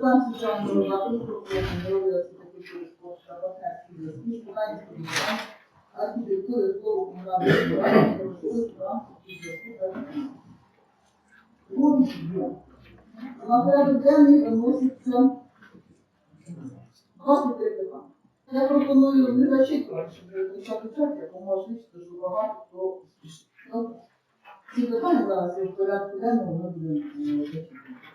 Там звичайно роботи, робилися такі кошти, партнерські зв'язки, питання сподівання, архітектури, слово комунальної збирання, на порядок денний виноситься 23 питання. Я пропоную не зачитувати, щоб почати час, як можливість, дуже багато хто спішить. Ну, Ці питання зараз є в порядку денному, ми будемо.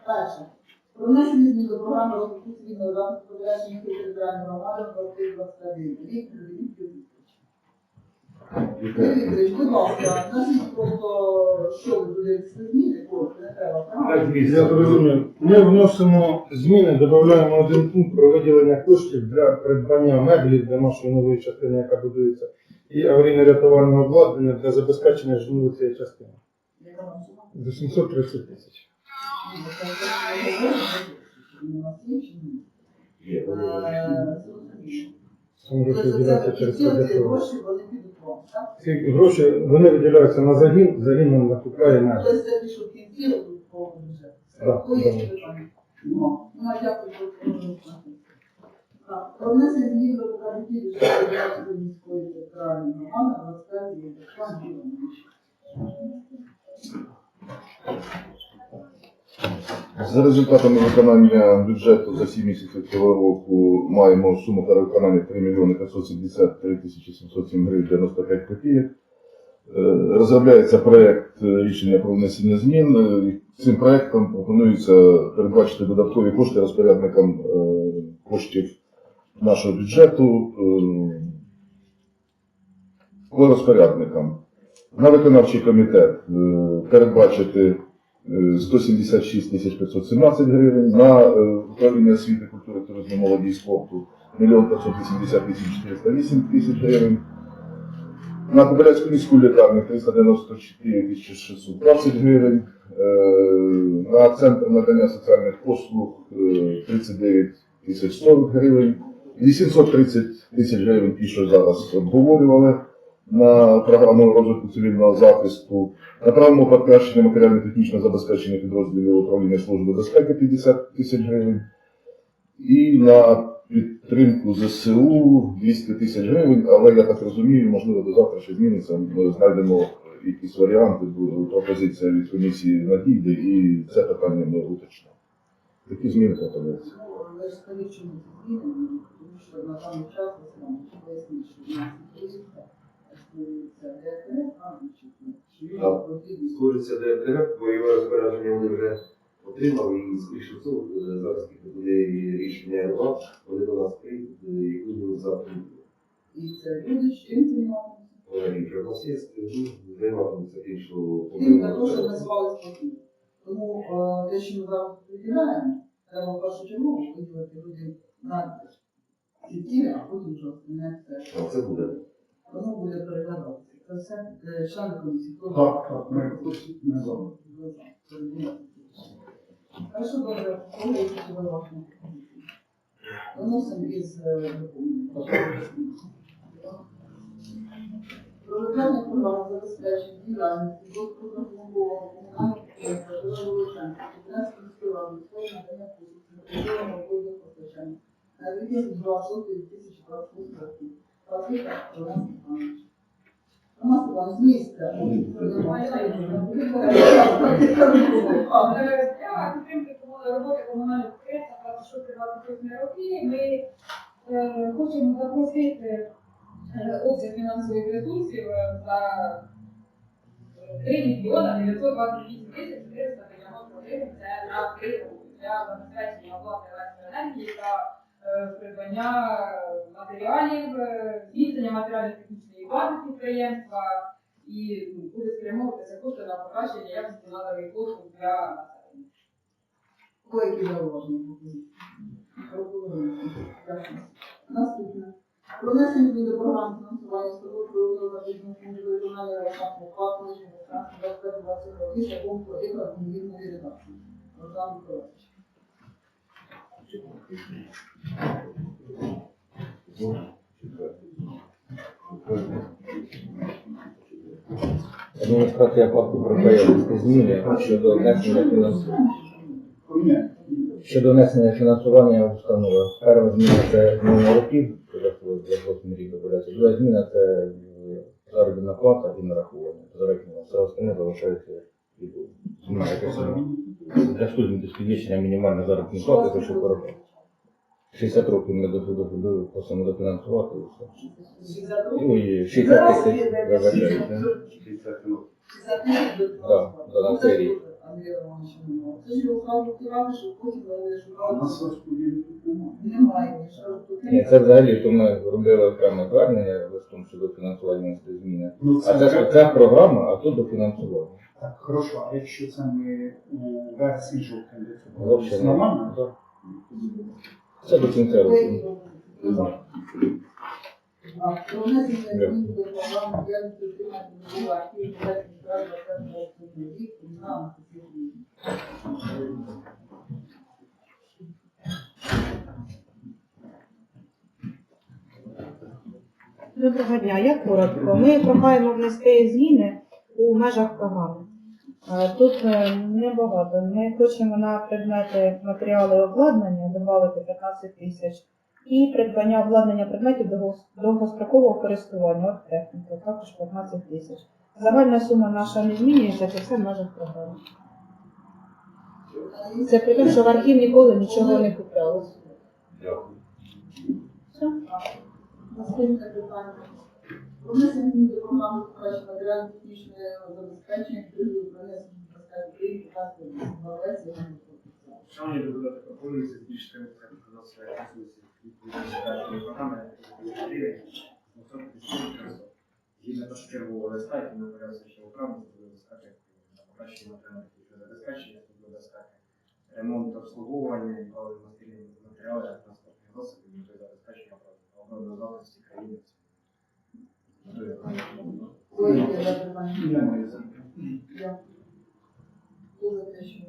Перше. Про внесення змін до програми розвитку цивільного захисту подрядження територіальної громади на 21 рік рік, Вікторович, будь ласка, назвіть просто, що ви додаєте зміни, коротко, не треба. Я зрозумів. Ми вносимо зміни, додаємо один пункт про виділення коштів для придбання меблів для нашої нової частини, яка будується, і аварійно-рятувального обладнання для забезпечення житлової цієї частини. Яка вам сума? За 730 тисяч. Це вже говорили, що у нас є чи ні? Є. Е, зрозуміло. Гроші Тобто це ці гроші, вони підуть? Ці гроші вони виділяються на загін, загін нам закупляє меблі. Тобто це ті, що в кінці будуть по. Так, так. Ну, ну, а дякую, ви про внесення змін до показників Вищої міської територіальної громади на 25 рік. Руслан Іванович. За результатами виконання бюджету за 7 місяців цього року маємо суму та виконання 3 мільйони 573 тисячі 707 гривень 95 копійок. Е, Розробляється проект е, рішення про внесення змін. Е, Цим проектом пропонується передбачити додаткові кошти розпорядникам е, коштів нашого бюджету по розпорядникам. На виконавчий комітет передбачити 176 тисяч 517 гривень, на е, управління освіти, культури, туризму, молоді і спорту. 1 580 тисяч 408 тисяч гривень, на Кобиляцьку міську лікарню 394 тисячі 620 гривень, е, на центр надання соціальних послуг е, 39 тисяч 40 гривень, 830 тисяч гривень, ті, що зараз обговорювали, на програму розвитку цивільного захисту, на правому покращення матеріально-технічного забезпечення підрозділів управління Служби безпеки 50 тисяч гривень. І на підтримку ЗСУ 200 тисяч гривень, але я так розумію, можливо, до завтра ще зміниться. Ми знайдемо якісь варіанти, пропозиція від комісії надійде, і це питання ми уточнимо. Такі зміни пропозиції. Ну, ви ж скажіть, чому тому що на даний час ви самі поясніть, що в нас а потрібно Створюється ДФТР, бойове розпорядження вони вже отримали, і скоріше всього, е, зараз буде рішення РВА, вони до нас прийдуть е, і будуть завтра. І це люди, з чим займатися? І вже у нас є, ну, займатимуться тим, що Тим щоб називали спокійно. Тому е, те, що ми зараз виділяємо, треба в першу чергу виділити людям на ці цілі, а потім вже не це. А це буде. Воно буде переглядатися. Це е, члени комісії. Так, так, ми не за. Хорошо, добре. Коли я вашу пропозицію? Виносимо із е, доповнення. Про виконання програми забезпечення діяльності розвитку розумового комунального підприємства «Жировичанка» Кабінетської міської ради своє надання послуг централізованого водного постачання на 2026 року. Патріка Роман Степанович. Роман Степанович, з місця. Для підтримки роботи комунальних підприємств на 26-28 роки ми е, хочемо запросити е, обсяг фінансових ресурсів е, за е, 3 мільйона 928 тисяч 490 гривень. Це на роки для забезпечення оплати електроенергії та е, придбання матеріалів, е, зміцнення матеріально-технічної бази підприємства і ну, буде спрямовуватися кошти на покращення якості наданих послуг для населення. Заложені пропозиції. Пропонуємо. Наступне. Про внесення змін до програми фінансування статуту за бізнес фонду виконання рахунку вкладу лишнього транспорту 20 років шляхом подібної адміністративної редакції. Руслан Миколаївич. Адміністрація парку внести зміни щодо внесення фінансування. Щодо внесення фінансування установи. Перша зміна це зміна років, за 8 рік додається. Друга зміна це заробітна плата і нарахування. Зарахування. Все остальне залишається буде. Зміна для студентів підвищення мінімальної заробітної плати, це що порахувати. 60 років ми до до- до- просимо дофінансувати і все. Ну і 60 тисяч вибачається. 60 минут. Да, да, на цей рік. Це ж його сразу втирали, що потім вони А у нас шукали. розподілу тут немає. Немає. що тут Ні, це взагалі то ми робили окреме звернення листом щодо фінансування зміни. Ну, А це, це програма, а тут дофінансування. Так, хорошо, а якщо це ми у вересні жовтні для Це не- нормально? Да. Це до кінця року. А, про внесення змін до програми діяльності отримання нового архіву Дякую, справи, 27 рік, і. Доброго дня, я коротко. Ми прохаємо внести зміни у межах програми. Тут е, небагато. Ми хочемо на предмети матеріали обладнання додати 15 тисяч і придбання обладнання предметів довгос- довгострокового користування от техніки, також 15 тисяч. Загальна сума наша не змінюється, це все в межах програми. Це при тому, що в архів ніколи нічого не куплялось. Дякую. Все. Наступне питання. Про внесення змін до програми покращення матеріально-технічного забезпечення періоду пронесення безпеки України та Галеці. Шановні депутати, пропонується збільшити витрати фінансової ресурсів відповідно програми гривень на 40 тисяч гривень. Згідно листа, який ми перевезли ще в управління безпеки на покращення матеріально-технічного забезпечення служби безпеки, ремонт обслуговування і паливно-мастильні матеріали транспортних засобів метою забезпечення оборонної захисті країни. Метою виконання Ой, є запитання. Немає запитань. Дякую. Хто за те, що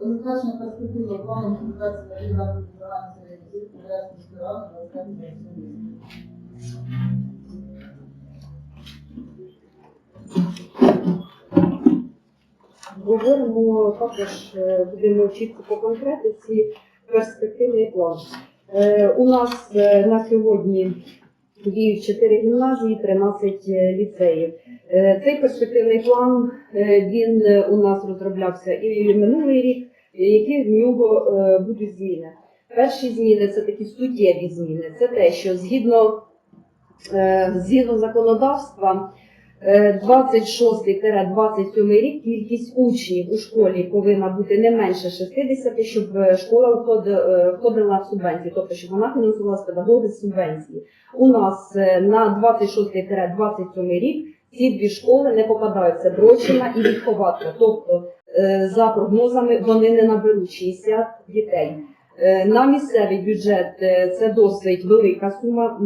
Затвердження перспективного плану комунікації на середньої освіти Березької ради 25 Говоримо також, е, будемо чітко по конкретиці, перспективний план. Е, У нас е, на сьогодні діють 4 гімназії, 13 ліцеїв. Е, Цей перспективний план він у нас розроблявся і минулий рік, які в нього будуть зміни. Перші зміни це такі суттєві зміни. Це те, що згідно, згідно законодавства. Е, 26-27 рік кількість учнів у школі повинна бути не менше 60, щоб е, школа е, входила в субвенцію, тобто щоб вона фінансувала з педагоги субвенції. У нас е, на 26-27 рік ці дві школи не попадаються Бродчина і Вільховатка, тобто е, за прогнозами вони не наберуть 60 дітей. Е, На місцевий бюджет е, це досить велика сума,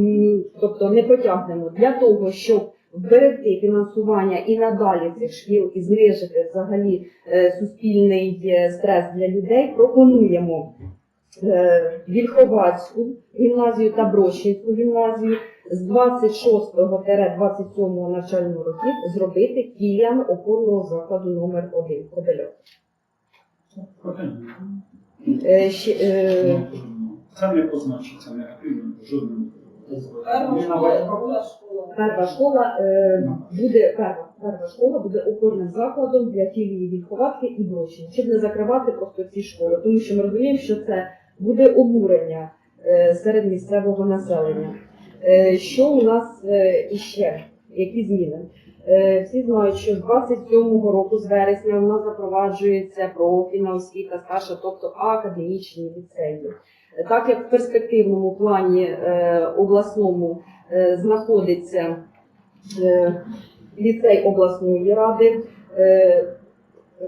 тобто не потягнемо для того, щоб вберегти фінансування і надалі цих шкіл і знижити взагалі е, суспільний е, стрес для людей, пропонуємо е, Вільховацьку гімназію та Брощинську гімназію з 26-27 навчального років зробити філіями опорного закладу номер 1 Кобельок. Е, Це не позначиться негативно жодним. Перша школа, е, буде перша школа буде опорним закладом для філії Вільховатки і Брощини, щоб не закривати просто ці школи, тому що ми розуміємо, що це буде обурення е, серед місцевого населення. Е, що у нас іще? Які зміни? Всі знають, що з 27-го року, з вересня, у нас запроваджується профільна освіта старша, тобто академічні ліцеї. Так як в перспективному плані е, обласному е, знаходиться е, ліцей обласної ради,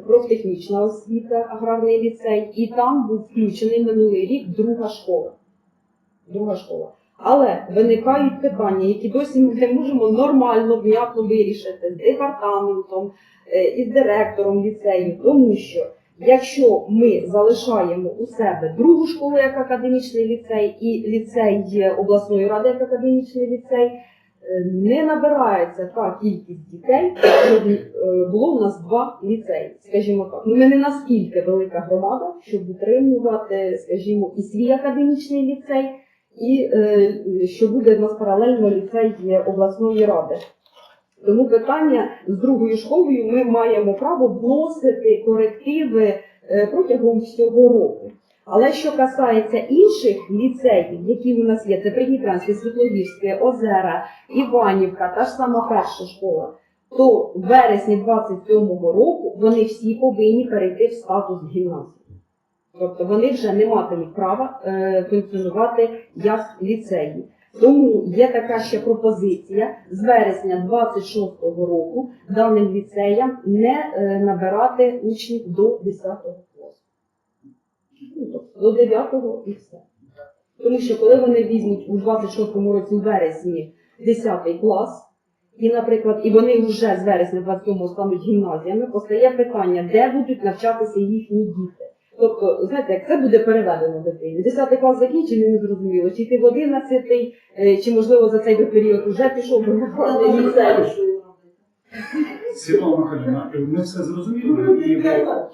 профтехнічна освіта, аграрний ліцей, і там був включений минулий рік друга школа. Друга школа. Але виникають питання, які досі ми не можемо нормально, внятно вирішити з департаментом, із директором ліцею, тому що Якщо ми залишаємо у себе другу школу як академічний ліцей і ліцей обласної ради як академічний ліцей, е, не набирається та кількість дітей, щоб е, було у нас два ліцеї, скажімо так. Ну, ми не настільки велика громада, щоб утримувати, скажімо, і свій академічний ліцей, і е, що буде в нас паралельно ліцей обласної ради. Тому питання з другою школою ми маємо право вносити корективи е, протягом всього року. Але що касається інших ліцеїв, які у нас є, це Придніпрянське, Світловірське, Озера, Іванівка, та ж сама перша школа, то в вересні 27-го року вони всі повинні перейти в статус гімназії. Тобто вони вже не матимуть права е, функціонувати як ліцеї. Тому є така ще пропозиція з вересня 26-го року даним ліцеям не е, набирати учнів до 10 класу. Ну, тобто до 9-го і все. Тому що коли вони візьмуть у 26-му році у вересні 10 клас, і, наприклад, і вони вже з вересня 27-го стануть гімназіями, постає питання, де будуть навчатися їхні діти. Тобто, знаєте, як це буде переведено дитині? 10 клас закінчив, не зрозуміло, чи йти в 11, е, чи можливо за цей період вже пішов до. Світлана Михайлівна, ми все зрозуміли, і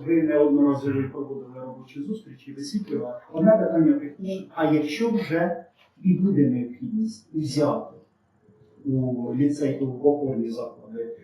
ви, неодноразово проводили робочі зустрічі, висвітлювали. Одне питання технічне. А якщо вже і буде необхідність взяти у ліцей в опорні заклади е,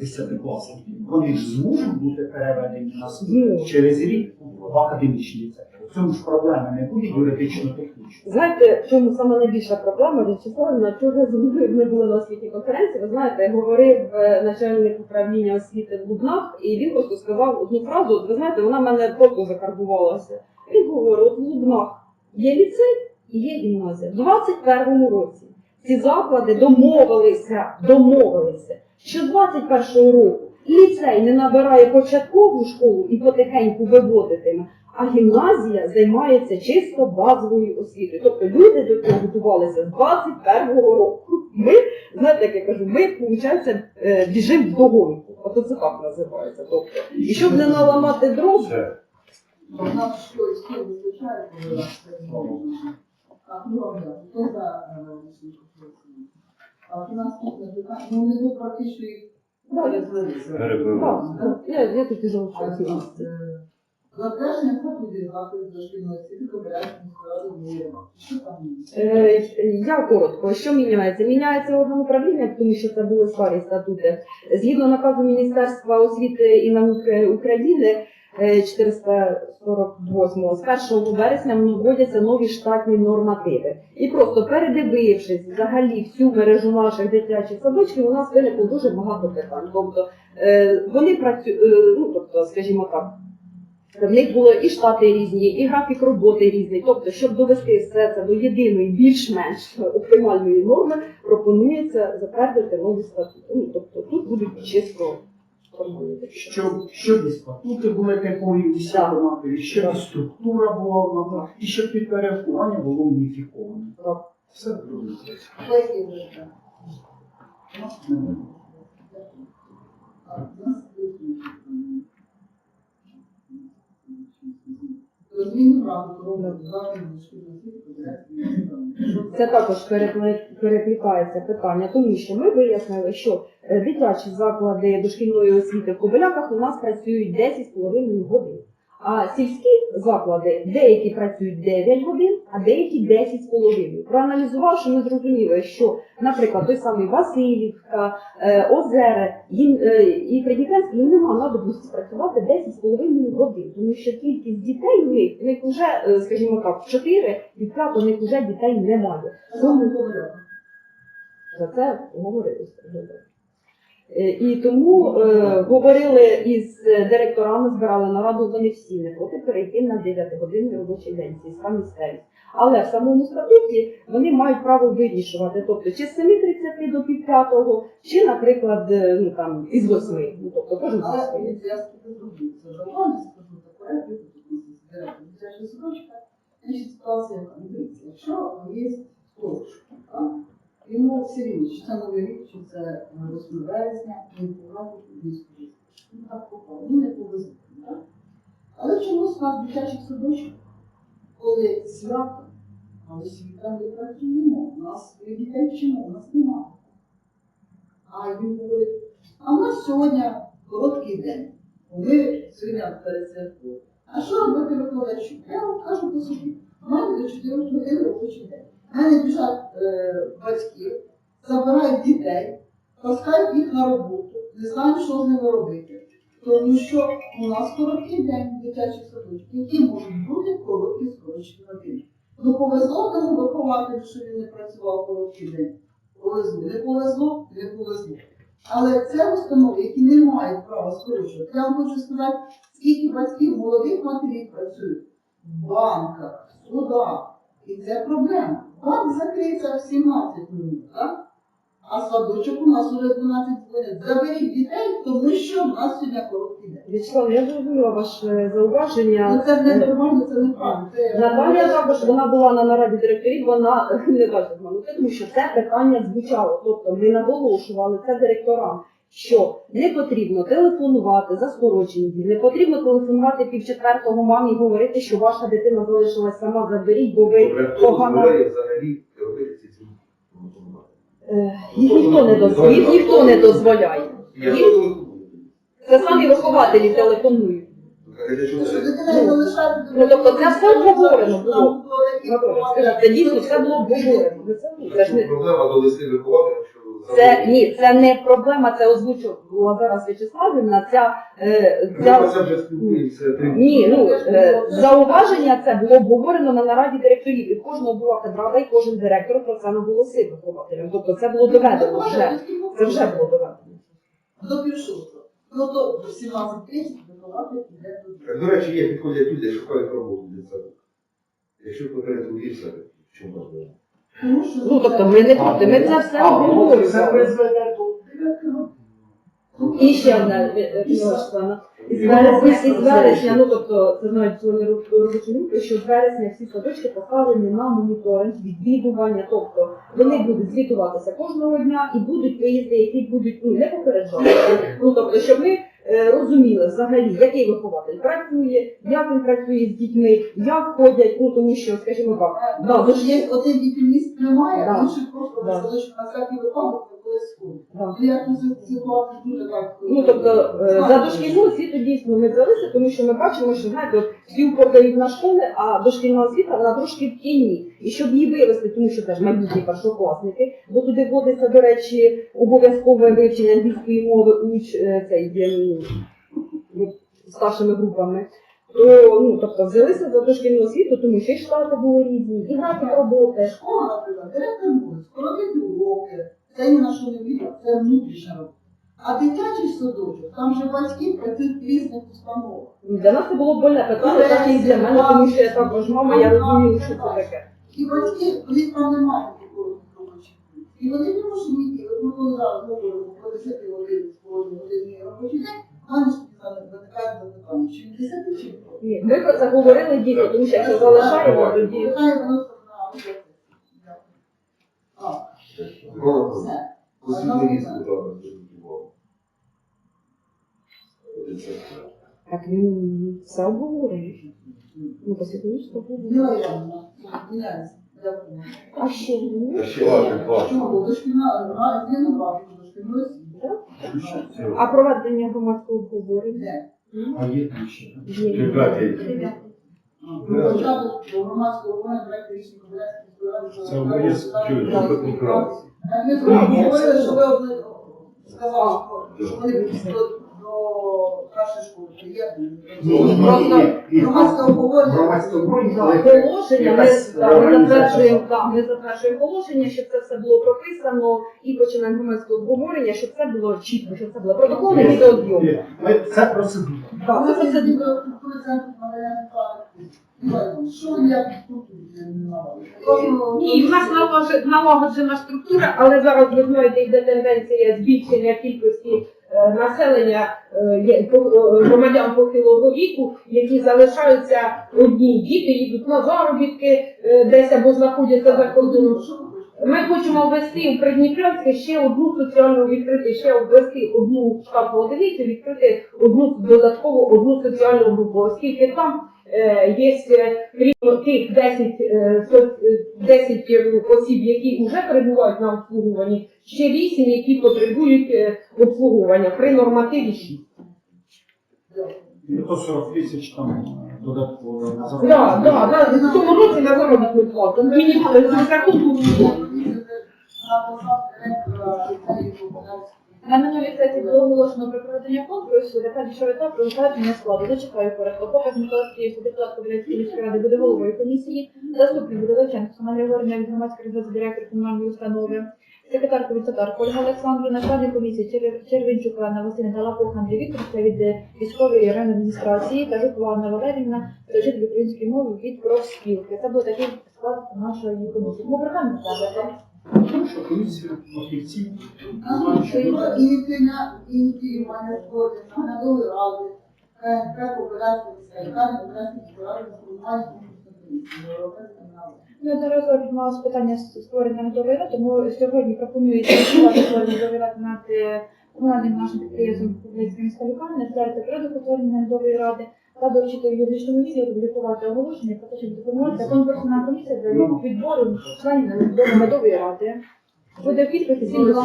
10 класів, вони ж зможуть бути переведені на суд через рік в академічний ліцей. В цьому ж проблеми не буде юридично-технічно. Знаєте, в чому саме найбільша проблема В'ячеславівна, чого з мною ми були на освітній конференції, ви знаєте, говорив е, начальник управління освіти в Лубнах, і він просто сказав одну фразу, от ви знаєте, вона в мене просто закарбувалася. Він говорить, от в Лубнах є ліцей і є гімназія. В 21-му році ці заклади домовилися, домовилися, що 21-го року ліцей не набирає початкову школу і потихеньку виводитиме, а гімназія займається чисто базовою освітою. Тобто люди до цього готувалися з 21-го року. Ми, знаєте, як я кажу, ми, виходить, е, біжимо в догонку. Ото це так називається. Тобто, і щоб не наламати дров, нас що, що визначає, коли нас це зроблено? Так, ну, не питання, ну, не практично їх перезвелися. я, я тут і залишаюся. Затвердження заходів закладів дошкільної освіти Що там? Е, Я коротко, що міняється? Міняється орган управління, тому що це були старі статути. Згідно наказу Міністерства освіти і науки України 448 з 1 вересня вводяться нові штатні нормативи. І просто передивившись взагалі всю мережу наших дитячих садочків, у нас виникло дуже багато питань. Тобто е, вони працюють, ну тобто, скажімо так. В них було і штати різні, і графік роботи різний. Тобто, щоб довести все це до єдиної, більш-менш оптимальної норми, пропонується затвердити нові статути. Ну, тобто тут будуть чисто. Щоб, щоб і статути були такої матері, щоб і структура була однакова, і щоб підпорядкування було уніфіковане. Так. Все? У нас немає. А, у нас тут є питання. Про зміну графіку роботи закладів дошкільної Це також перекликається питання, тому що ми вияснили, що е, дитячі заклади дошкільної освіти в Кобиляках у нас працюють 10,5 годин. А сільські заклади деякі працюють 9 годин, а деякі 10,5. Проаналізувавши, ми зрозуміли, що, наприклад, той самий Васильівка, е, Озере їм, е, і Придніпрянськ, їм немає надобності працювати 10,5 годин, тому що кількість дітей у них, у них вже, е, скажімо так, 4, і в у них вже дітей немає. Кобиляцької. За це говорили І тому е, говорили із директорами, збирали нараду, вони всі не проти перейти на 9-годинний робочий день, сільська місцевість. Але в самому статуті вони мають право вирішувати, тобто чи з 7.30 до пів п'ятого, чи, наприклад, е, ну там із 8. Ну тобто кожен Але я скажу. Це вже скажу у директор дитячого садочка. Значить, ситуація якщо є так? Йому все рівно, чи це новий рік, чи це 8 вересня, він він скажуть. Ну так попало, ну не повезло, так? Але чомусь нас дитячих садочків, коли свято, але світа не працюємо, у нас дітей вчимо, у нас немає. А він говорить, а в нас сьогодні короткий день. Ми сьогодні перед святкою. А що робити викладачу? Я вам кажу по собі. У до 4 годин робочий день. Мене біжать е, батьки, забирають дітей, таскають їх на роботу, не знають, що з ними робити. Тому що у нас короткий день дитячих садочків, які можуть бути короткі скорочені години. Ну повезло тому вихователю, що він не працював короткий день. Повезло. Не повезло, не повезло. Але це установи, які не мають права скорочувати. Я вам хочу сказати, скільки батьків молодих матерів працюють в банках, в судах. І це проблема. Банк закриється в 17 минут, так? А садочок у нас уже 12 хвилин. Заберіть дітей, тому що в нас сьогодні короткий день. Вячеслав, я зрозуміла ваше зауваження. Ну це не нормально, це неправильно. Це- Наталія також вона була на нараді директорів, вона не дасть обманути, тому що це питання звучало. Тобто ми наголошували це директорам, що не потрібно телефонувати за скорочені дні, не потрібно телефонувати пів четвертого мамі і говорити, що ваша дитина залишилась сама, заберіть, бо ви Добре, хто погано. дозволяє взагалі робити ці ці Е, Їх ніхто не дозволяє. Їх ніхто не дозволяє. Я Їх- Це самі вихователі телефонують. Що дитина не. Ну, тобто це все обговорено було. Скажіть, це дійсно все було обговорено. Ви це- Це ж не Проблема довести вихователям, що Це ні, це не проблема, це озвучувала зараз В'ячеславівна. Ця, е, ця про це вже спілкуємося три ні, ну е, зауваження це було обговорено на нараді директорів, і в кожного була кадрада, і кожен директор про це наголосив вихователям. Тобто це було доведено вже. Це вже було доведено. До півшостого. Ну то в 17.30 вихователь іде. До речі, є підходять люди, шукають роботу для себе. Якщо попереду вірся, чому можливо? Ну тобто ми не проти, ми це все обговорюємо. До І ще одне е, е, Із вересня, із вересня, ну тобто це знають ру- робочої групи, що з вересня всі садочки поставлені на моніторинг, відвідування, тобто вони будуть звітуватися кожного дня і будуть виїзди, які будуть ну, не попереджати. Ну тобто, щоб ми розуміли взагалі, який вихователь працює, як він працює з дітьми, як ходять, ну тому що, скажімо так, да, Тож є один дітей місць немає, Да. а інший просто Да. на садочок на випадок да. Ну дуже так. Ну тобто е, за дошкільну освіту дійсно ми взялися, тому що ми бачимо, що знаєте, от всі упордають на школи, а дошкільна освіта вона трошки в тіні. І щоб її вивести, тому що це ж майбутні першокласники, бо туди вводиться, до речі, обов'язкове вивчення англійської мови уч е, цей старшими групами. То, ну, тобто взялися за дошкільну освіту, тому що і штати були різні, і графік роботи. Школа, наприклад, директор скоротити уроки, це ні на що не вірить, це внутрішня робота. А дитячий садочок, там же батьки працюють в різних установах. Ну, Для нас це було больне питання, так і для мене, тому що я також мама, я розумію, що це таке. І батьки, них там немає такого робочих. І вони не можуть йти. От ми коли зараз говоримо про 10 годин з половиною години робочий день, в мене ж тоді виникає запитання, чи 10 чи Ні, ми про це говорили дійсно, тому що якщо залишаємо, тоді Нехай воно на Дякую. А, Микола, все. освітній ріст куди увагу. Так він все обговорив. Ну, Івановна, міняється. Дякую. А ще. Та ще. А проведення громадського обговорення? А є ще. Є. Початок до громадського обговорення проекту рішення Це моє Так, Ми з вами говорили, що ви сказали, що вони до, до школи приєднані. Ну, Просто Громадське обговорення. Положення, ми, так, ми затверджуємо, ми затверджуємо положення, щоб це все було прописано, і починаємо громадське обговорення, щоб це було чітко, щоб це було протокол і відеозйомка. Ми- Це процедура. Так, це Це процедура. культури центру надання Михайло, Що ви як структурі не навали? І в нас налагоджена- структура, але зараз ви знаєте, йде тенденція збільшення кількості населення е, е, громадян похилого віку, які залишаються одні діти, їдуть на заробітки е, десь або знаходяться за кордоном. Ми хочемо ввести в Придніпрянське ще одну соціальну відкрити, ще ввести одну штатну одиницю, відкрити одну додаткову одну соціальну групу, оскільки там е, є е, крім тих 10, е, е, 10 осіб, які вже перебувають на обслуговуванні, ще 8, які потребують е, обслуговування при нормативі 6. І то 40 тисяч там е, додатково. за- Да, да, да, в цьому році на заробітну плату. Мінімально з На минулій сесії було оголошено про проведення конкурсу, яка дійшов етап про затвердження складу. Зачекаю коротко. Показ Миколаївський депутат Кобилянської міської ради буде головою комісії, заступник буде Левченко, Оксана Григорівна від громадської організації директор комунальної установи, секретар комітетар Ольга Олександрівна, члени комісії Чер- Червенчук Анна Васильівна Галапух Андрій Вікторовича від е, військової районадміністрації та Жукова Анна Валерівна, та вчитель української мови від профспілки. Це був такий склад нашої комісії. Тому прохання ставити. Тому що комісія фахівців Ініціювання ініціювання згоди на наглядові ради, КНП міської ради, Популярської міської ради, формування Європейської Ну, зараз відбувалося питання створення ради, тому сьогодні пропонується створення наглядової над е, комунальним нашим підприємством Публицька міська лікарня, складати порядок утворення наглядової ради та доручити юридичному відділу опублікувати оголошення про те, щоб допомогти конкурсна комісія для відбору членів до наглядової ради. Буде в підписі 7 до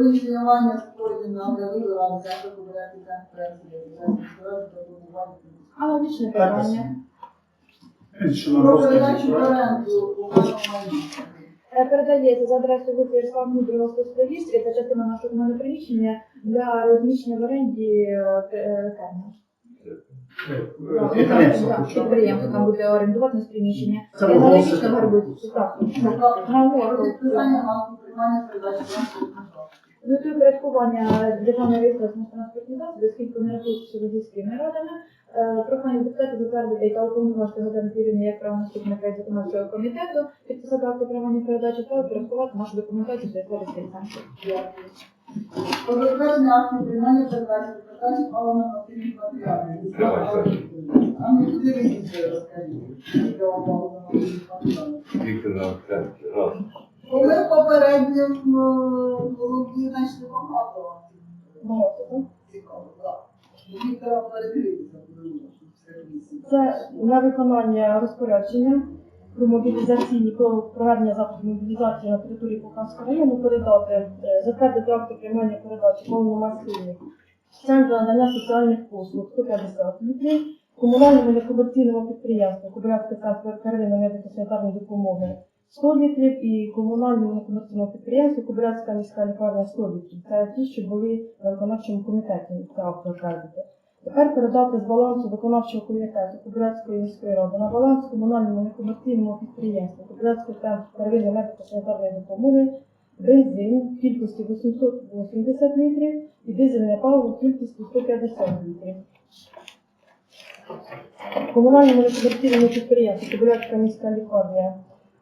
Ініціювання створення наглядової ради, Центру Популярської конференції, Популярської міської ради, та формування комісії. Аналогічне питання. На Про передачу в оренду комунального майна. Е, Передається за адресою вулиці Ярослава Мудрого 108, це частина нашого комунального приміщення для розміщення в оренді е, е, ферми. Е, Підприємство Так, хоча б. Підприємство там буде орендувати на приміщення. Це оголосити. аналогічно гарбуз. Так, так. На Про оголосити. підписання приймання передачі транспортного засобу. Метою порядкування державної реєстрації транспортних засобів, оскільки не рахуються сільськими радами, е, прохання депутатів затвердити та уповноважити годину Вірини як правонаступника із виконавчого комітету, підписати акти приймання передачі та порядкувати нашу документацію для реєстрації. Дякую. Про затвердження акту приймання передачі передачі паливно-активних матеріалів. А ми туди вийдемо, розкажіть. Я вам паливно-активних матеріалів. Віктор на це раз. Коли попереднім голубі знайшли багато. Багато, так? Цікаво, так. Мені треба передивитися, коли щоб все вісім. Це на виконання розпорядження про мобілізаційні про проведення заходів мобілізації на території Полтавського району передати, е, затвердити акти приймання передачі повномасивних центру надання соціальних послуг 150 літрів, комунальному некомерційному підприємству Кобилянський центр первинної медико-санітарної допомоги 100 літрів і комунальному некомерційному підприємству Кобилянська міська лікарня 100 літрів. Це ті, що були на виконавчому комітеті це акт затвердити. Тепер передати з балансу виконавчого комітету Кобилянської міської ради на баланс комунальному некомерційному підприємству Кобилянський центр первинної медико-санітарної допомоги бензин кількості 880 літрів і дизельне паливо в кількості 150 літрів. Комунальному некомерційному підприємству Кобилянська міська лікарня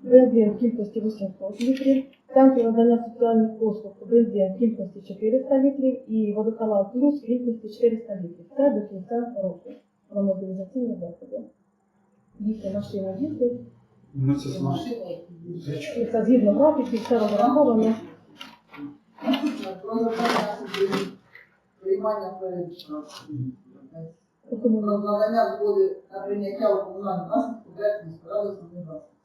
бензин в кількості 800 літрів, центр надання соціальних послуг бензин в кількості 400 літрів і водоканал плюс кількості 400 літрів. Це до кінця року на мобілізаційні заходи. Діти машина діти. Ну, це. І це згідно графіків, все розраховано. Приймання. Про надання згоди на прийняття у власність Популярської міської ради основних засобів.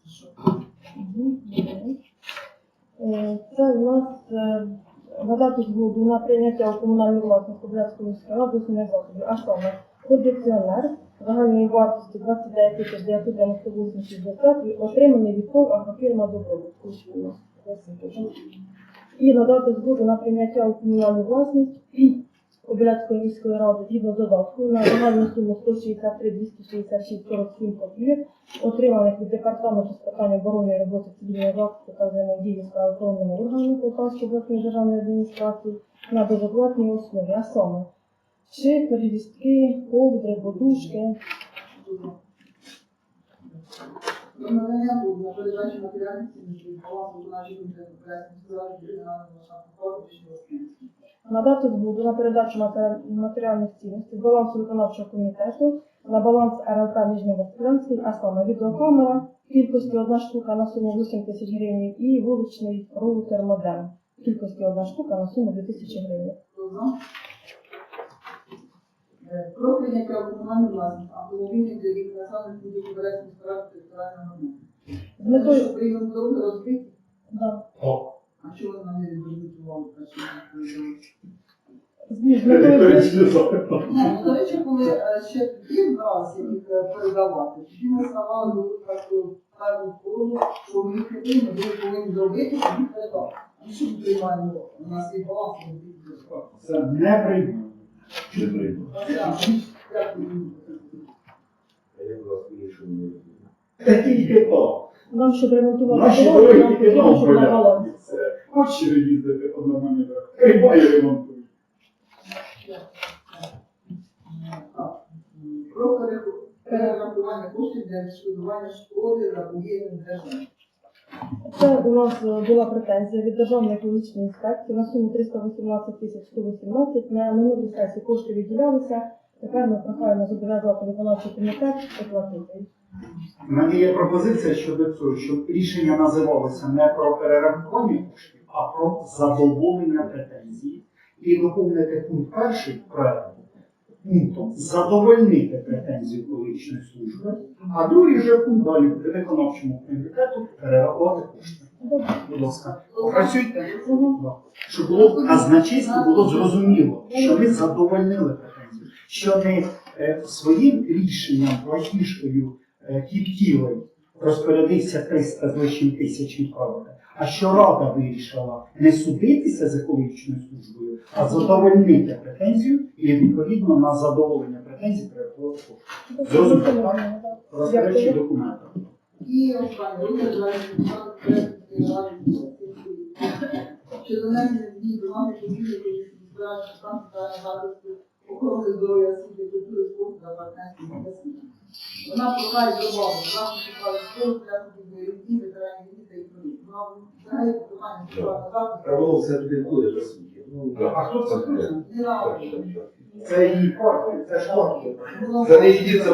Е, Це у нас е, надати згоду на прийняття у комунальну власність Кобилянської міської ради основних засобів, а саме кондиціонер загальної вартості 29 тисяч 998,60 і отриманий від ТОВ агрофірма Добробут. І надати згоду на прийняття у комунальну власність Кобиляцької міської ради згідно додатку на загальну суму 163 266 47 копійок, отриманих від департаменту з питань оборони і роботи цивільного захисту та взаємодії з правоохоронними органами Полтавської обласної державної адміністрації на безоплатній основі, а саме шифер, лістки, ковдри, подушки. Надання дозволу на передачу матеріальних цінностей від балансу виконавчої комітету Полянської міськради регіонального ландшафтного парку Вишневський. Надати згоду на передачу матеріальних цінностей балансу виконавчого комітету на баланс РЛК Нижньовострянський, а саме відеокамера кількості одна штука на суму 8 тисяч гривень і вуличний роутер модем кількості одна штука на суму 2 тисячі гривень. Про прийняття у комунальну власність автомобільних доріг населених пунктів Полянської міськради територіального громади. З метою прийом дороги розбиті. А чого ви нам не відвернуть увагу? Ні, ну, до речі, коли е, ще тоді раз їх е, передавати, тоді ми ставали до таку певну форму, що ми повинні, ми повинні зробити, щоб їх передати. А що ми приймаємо? У нас є баланс, ми. Це не приймемо. Не. А як ви А я. Такі є то. нам, щоб ремонтувати Наші дороги, дороги нам тільки потрібно, нам щоб на поляки. Балансі. Це Хочеш їздити по нормальній дорозі? Приймає ремонтує. Про перерахування коштів для відшкодування шкоди заподіяних державі. Це у нас е, була претензія від Державної екологічної інспекції на суму 318 тисяч 118. На минулій сесії кошти виділялися. Тепер ми прохаємо зобов'язати виконавчий комітет оплатити. У мене є пропозиція щодо цього, щоб рішення називалося не про перерахування коштів, а про задоволення претензій. І доповнити пункт перший проекту пунктом задовольнити претензії екологічної служби, а другий вже пункт далі буде виконавчому комітету перерахувати кошти. Будь ласка, попрацюйте. Щоб було казначейство було зрозуміло, що ви задовольнили що не своїм рішенням, платіжкою е, розпорядився 300 з лишнім тисяч відправити, а що рада вирішила не судитися з екологічною службою, а задовольнити претензію і відповідно на задоволення претензій кошти. Зрозуміло. Розпорядчі документи. І щодо внесення змін до нами комісії комісії охорони здоров'я освіти, культури, спорту та партнерських зв'язків. Вона прохає добавити нашу шукали школу для бойовиків, ветеранів війни та інвалідів. Вона взагалі соціального захисту. Та воно все туди входить в освіті. А хто це? Не надо. Це її квартир, це. Воно- Це не її, це.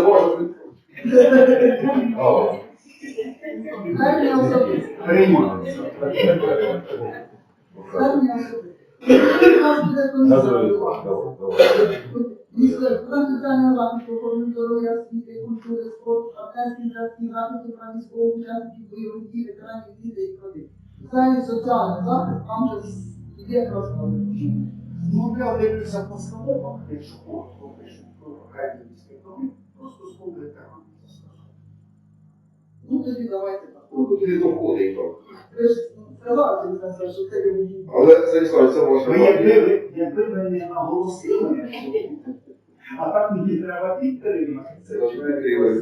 А, Звернення особисте. Приймається. Звернення особисте. Міська соціального захисту охорони здоров'я, освіти, культури, спорту, партнерських зв'язків, захисту прав військових учасників бойових дій, ветеранів війни та родин. Взагалі соціальний захист, там же є розповідь. Ну, я дивлюся по словах, якщо коротко пишуть про академічні програми, просто слово ветеран. Ну тоді давайте так. Ну, туди доходить. Олександр, що це люди. Але Станіслав, це можна. Ви якби ви, якби ви не наголосили, а так мені треба підтримати. Це ж підтримує.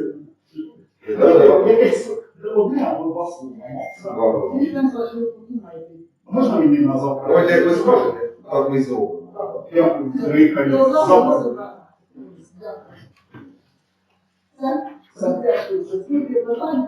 Це якесь одне або два слова. Мені там сказали, що ви подумаєте. Можна мені на завтра? Давайте як ви скажете, так ми зробимо. Я приїхаю Хто за, завтра. Це? Це теж. Скільки питань?